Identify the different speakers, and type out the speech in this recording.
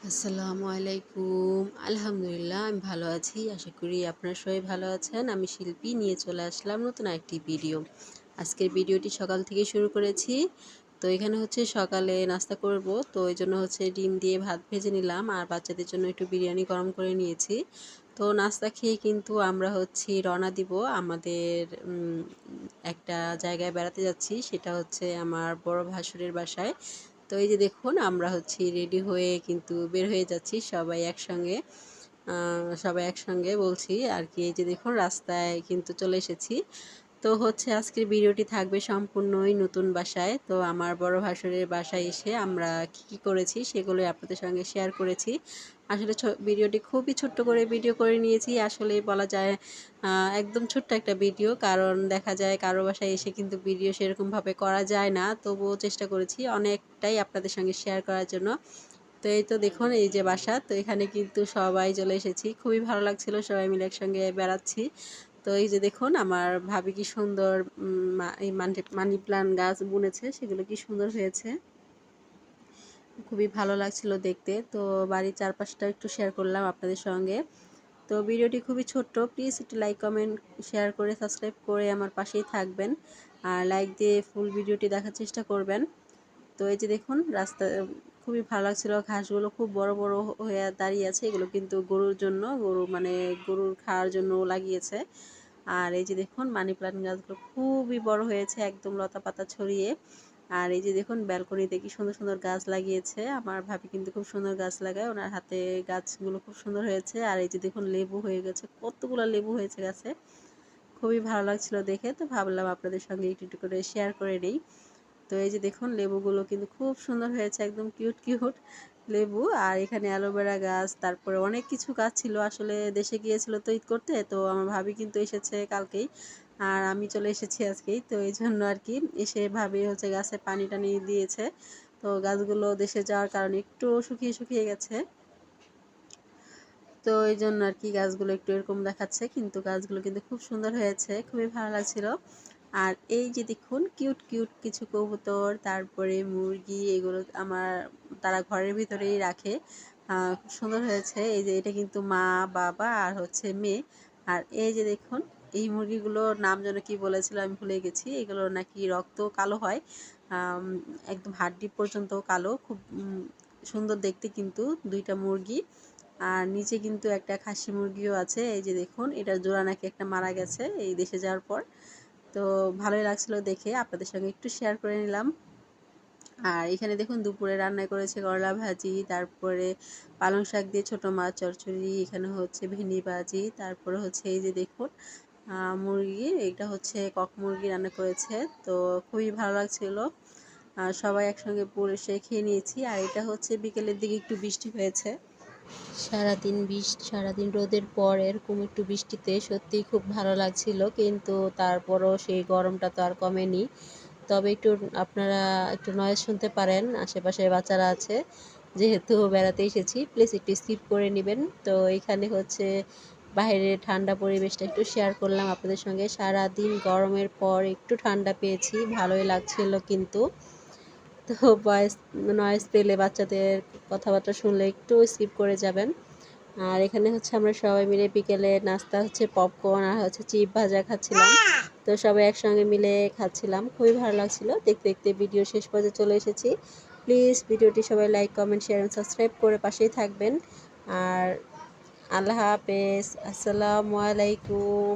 Speaker 1: আসসালামু আলাইকুম। আলহামদুলিল্লাহ, আমি ভালো আছি। আশা করি আপনারা সবাই ভালো আছেন। আমি শিল্পী নিয়ে চলে আসলাম নতুন একটি ভিডিও। আজকের ভিডিওটি সকাল থেকে শুরু করেছি। তো এখানে হচ্ছে সকালে নাস্তা করব। তো এই জন্য হচ্ছে ডিম দিয়ে ভাত ভেজে নিলাম আর বাচ্চাদের জন্য একটু বিরিয়ানি গরম করে নিয়েছি। তো নাস্তা খেয়ে কিন্তু আমরা হচ্ছি রওনা দিব আমাদের একটা জায়গায় বেড়াতে যাচ্ছি। সেটা হচ্ছে আমার বড় ভাসুরের বাসায়। তো এই যে দেখুন, আমরা হচ্ছি রেডি হয়ে কিন্তু বের হয়ে যাচ্ছি সবাই একসঙ্গে। সবাই একসঙ্গে বলছি আর কি, এই যে দেখুন, রাস্তায় কিন্তু চলে এসেছি। তো হচ্ছে আজকের ভিডিওটি থাকবে সম্পূর্ণই নতুন বাসায়। তো আমার বড় ভাসুরের বাসায় এসে আমরা কি কি করেছি সেগুলোই আপনাদের সঙ্গে শেয়ার করেছি। আসলে ভিডিওটি খুবই ছোট্ট করে ভিডিও করে নিয়েছি। আসলে বলা যায় একদম ছোট্ট একটা ভিডিও কারণ দেখা যায় কারও বাসায় এসে কিন্তু ভিডিও সেরকমভাবে করা যায় না। তবুও চেষ্টা করেছি অনেকটাই আপনাদের সঙ্গে শেয়ার করার জন্য। তো এই তো দেখুন, এই যে বাসা, তো এখানে কিন্তু সবাই চলে এসেছি। খুবই ভালো লাগছিল, সবাই মিলে একসঙ্গে বেড়াচ্ছি। তো এই যে দেখুন, আমার ভাবি কি সুন্দর এই মানি প্লান্ট গাছ বুনেছে, সেগুলো কি সুন্দর হয়েছে। খুবই ভালো লাগছিল দেখতে। তো বাড়ির চারপাশটা একটু শেয়ার করলাম আপনাদের সঙ্গে। তো ভিডিওটি খুবই ছোট্ট প্লিজ একটু লাইক কমেন্ট শেয়ার করে সাবস্ক্রাইব করে আমার পাশেই থাকবেন। আর লাইক দিয়ে ফুল ভিডিওটি দেখার চেষ্টা করবেন। তো এই যে দেখুন, রাস্তা খুবই ভালো লাগছিল। ঘাসগুলো খুব বড় বড় হয়ে দাঁড়িয়ে আছে। এগুলো কিন্তু গরুর জন্য, গরু মানে গরুর খাওয়ার জন্য লাগিয়েছে। আর এই যে দেখুন, মানি প্লান্ট গাছগুলো খুবই বড় হয়েছে, একদম লতা পাতা ছড়িয়ে। আর এই যে দেখুন, ব্যালকনিতে কি সুন্দর সুন্দর গাছ লাগিয়েছে। আমার ভাবি কিন্তু খুব সুন্দর গাছ লাগায়। ওনার হাতে গাছগুলো খুব সুন্দর হয়েছে। আর এই যে দেখুন, লেবু হয়ে গেছে। কতগুলো লেবু হয়েছে গাছে। খুবই ভালো লাগছিল দেখে। তো ভাবলাম আপনাদের সঙ্গে একটু একটু করে শেয়ার করে নিই। তো এই যে দেখুন, লেবুগুলো কিন্তু খুব সুন্দর হয়েছে, একদম কিউট কিউট লেবু। আর এখানে অ্যালোভেরা গাছ, তারপরে অনেক কিছু গাছ ছিল, আসলে দেশে গিয়েছিল তো ঈদ করতে, তো আমার ভাবি কিন্তু এসেছে কালকেই। আর আমি চলে এসেছি আজকেই, তো এই জন্য আর কি, এসে ভাবি হচ্ছে গাছে পানি টানি দিয়েছে। তো গাছগুলো দেশে যাওয়ার কারণে একটু শুকিয়ে শুকিয়ে গেছে। তো এই জন্য আর কি গাছগুলো একটু এরকম দেখাচ্ছে, কিন্তু গাছগুলো কিন্তু খুব সুন্দর হয়েছে, খুবই ভালো লাগছিল। আর এই যে দেখুন কিউট কিউট কিছু কবুতর, তারপরে মুরগি, এগুলো আমার তারা ঘরের ভিতরেই রাখে। খুব সুন্দর হয়েছে। এই যে এটা কিন্তু মা, বাবা আর হচ্ছে মেয়ে। আর এই যে দেখুন, এই মুরগিগুলোর নাম যেন কি বলেছিল আমি ভুলে গেছি। এগুলো নাকি রক্ত কালো হয়। একদম হাড্ডি পর্যন্ত কালো। খুব সুন্দর দেখতে কিন্তু দুইটা মুরগি। আর নিচে কিন্তু একটা খাসি মুরগিও আছে। এই যে দেখুন এটা জোড়া নাকি একটা মারা গেছে এই দেশে যাওয়ার পর। তো ভালোই লাগছিল দেখে, আপনাদের সঙ্গে একটু শেয়ার করে নিলাম। আর এখানে দেখুন, দুপুরে রান্না করেছে করলা ভাজি, তারপরে পালং শাক দিয়ে ছোটো মাছ চরচড়ি এখানে হচ্ছে ভেন্ডি ভাজি, তারপরে হচ্ছে এই যে দেখুন মুরগি, এটা হচ্ছে কক মুরগি রান্না করেছে, তো খুবই ভালো লাগছিল। সবাই একসঙ্গে পুরো সে খেয়ে নিয়েছি, আর এটা হচ্ছে বিকেলের দিকে একটু বৃষ্টি হয়েছে। সারাদিন বৃষ্টি, সারাদিন রোদের পর এরকম একটু বৃষ্টিতে সত্যিই খুব ভালো লাগছিল, কিন্তু তারপরও সেই গরমটা তো আর কমেনি। তবে একটু আপনারা একটু নয়েজ শুনতে পারেন আশেপাশে বাচ্চারা আছে, যেহেতু বেড়াতে এসেছি প্লিজ একটু স্কিপ করে নেবেন। তো এখানে হচ্ছে বাইরে ঠান্ডা পরিবেশটা একটু শেয়ার করলাম আপনাদের সঙ্গে। সারা দিন গরমের পর একটু ঠান্ডা পেয়েছি, ভালোই লাগছিল কিন্তু। তো ভয়েস নয়েস পেলে বাচ্চাদের কথাবার্তা শুনলে একটু স্কিপ করে যাবেন। আর এখানে হচ্ছে আমরা সবাই মিলে বিকেলে নাস্তা হচ্ছে পপকর্ন আর হচ্ছে চিপ ভাজা খাচ্ছিলাম। তো সবাই একসঙ্গে মিলে খাচ্ছিলাম, খুবই ভালো লাগছিল। দেখতে দেখতে ভিডিও শেষ পর্যন্ত চলে এসেছি। প্লিজ ভিডিওটি সবাই লাইক কমেন্ট শেয়ার এবং সাবস্ক্রাইব করে পাশেই থাকবেন। আর আল্লাহ হাফেজ, আসসালামু আলাইকুম।